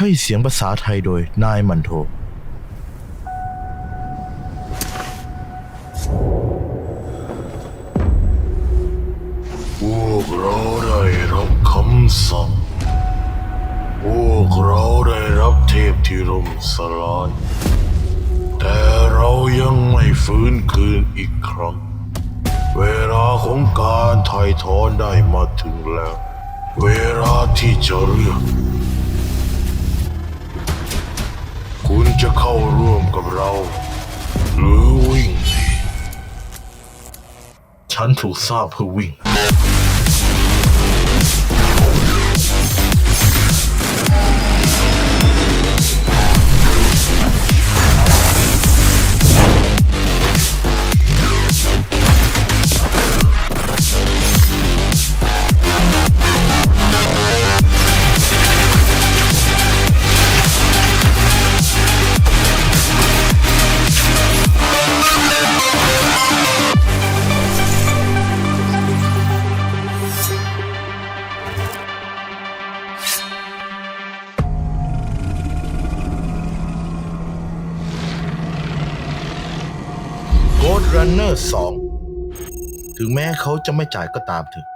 ให้เสียงภาษาไทยโดยนายมันโท พวกเราได้รับคำสั่ง พวกเราได้รับเทพที่ร่มสลาย แต่เรายังไม่ฟื้นคืนอีกครั้ง เวลาของการถ่ายถอนได้มาถึงแล้ว เวลาที่จะเลือก จะเข้าร่วมกับเรา หรือวิ่งสิฉันถูกสร้างเพื่อวิ่ง Ghost Runner 2 ถึงแม้เขาจะไม่จ่ายก็ตามเถอะ